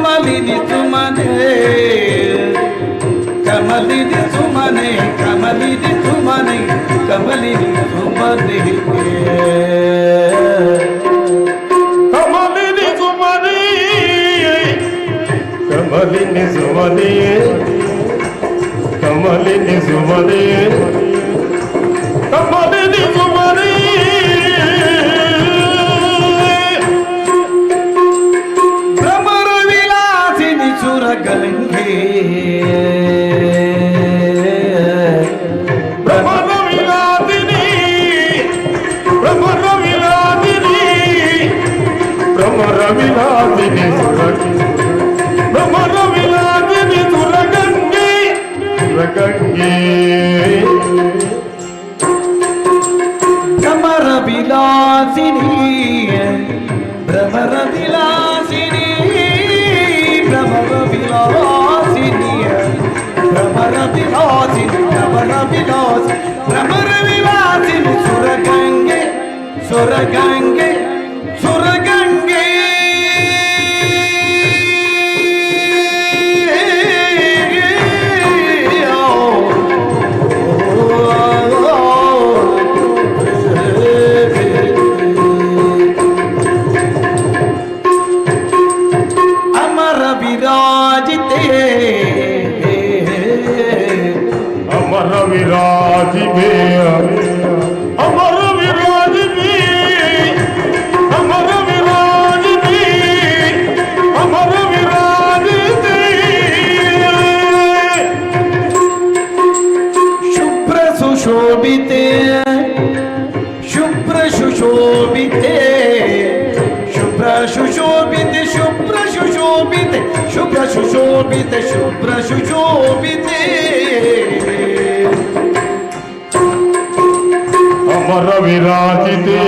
కమలిని తుమనే కమలిని తుమనే కమలిని తుమనే కమలిని తుమనే కమలిని తుమనే కమలిని తుమనే కమలిని తుమనే కమలిని తుమనే రవిలాదిని నమ రవిలాదిని దురగంగి. దురగంగి. భ్రమర విలాసిని భ్రమర విలాసి శుభ్ర సుశోభిత శుభ్ర సుశోభితే. అమర విరాజితే.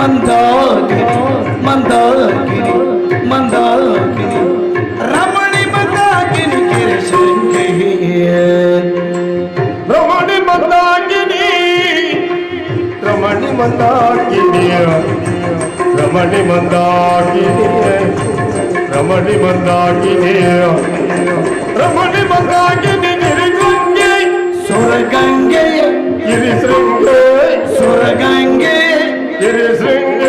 मंदाकिनी मंदाकिनी मंदाकिनी रमणी मंदाकिनी तेरे रमणी मंदाकिनी रमणी रमणी मंदाकिनी రమణి మందాకిని రమణి Mandakini గిరిగంగే సురగంగే It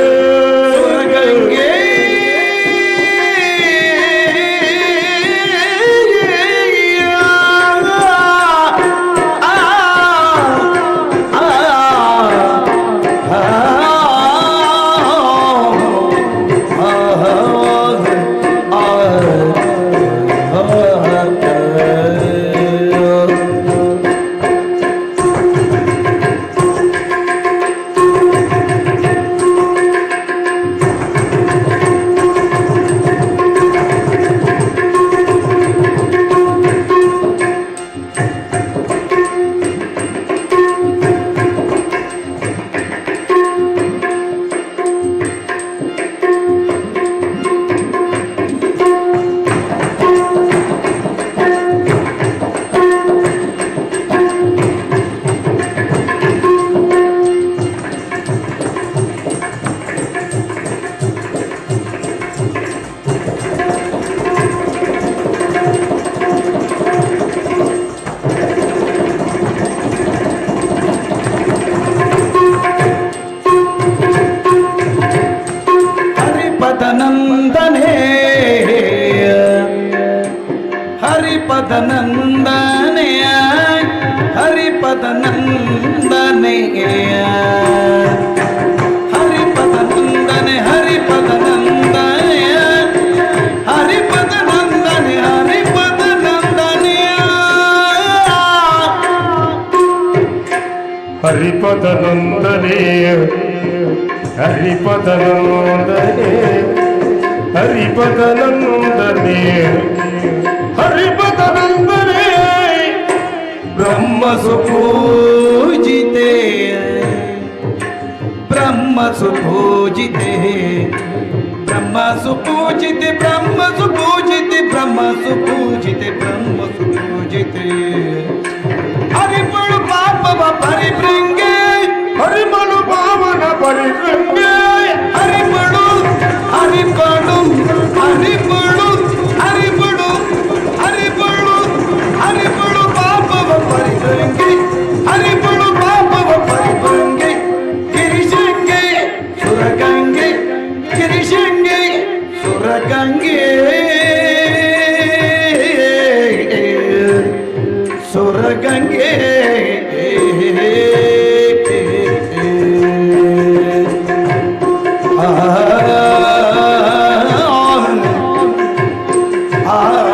நந்தனையே ஹரிபத நந்தனே ஹரிபத நந்தனே ஹரிபத நந்தனே ஹரிபத நந்தனே ஹரிபத நந்தனே ஹரிபத सुपूजिते Brahma सुपूजिते Brahma सुपूजिते Brahma सुपूजिते Brahma सुपूजिते Haripur पापव परिभृंग 아,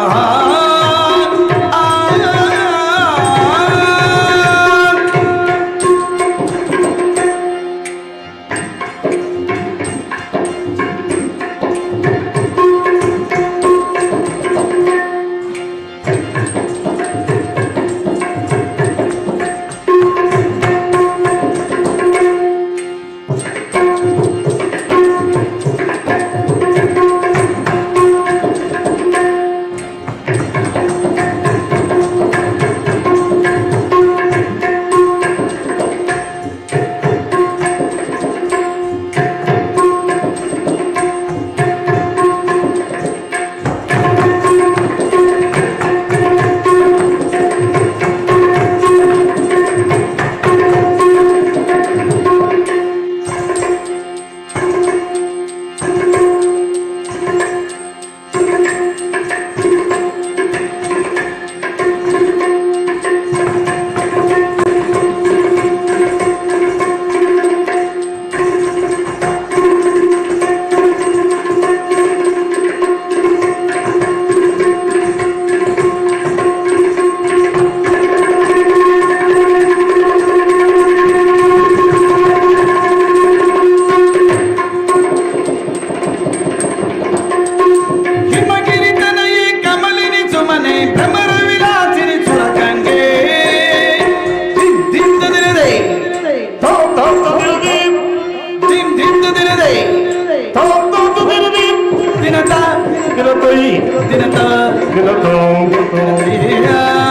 Dina da, dina da, dina da, dina da, dina da,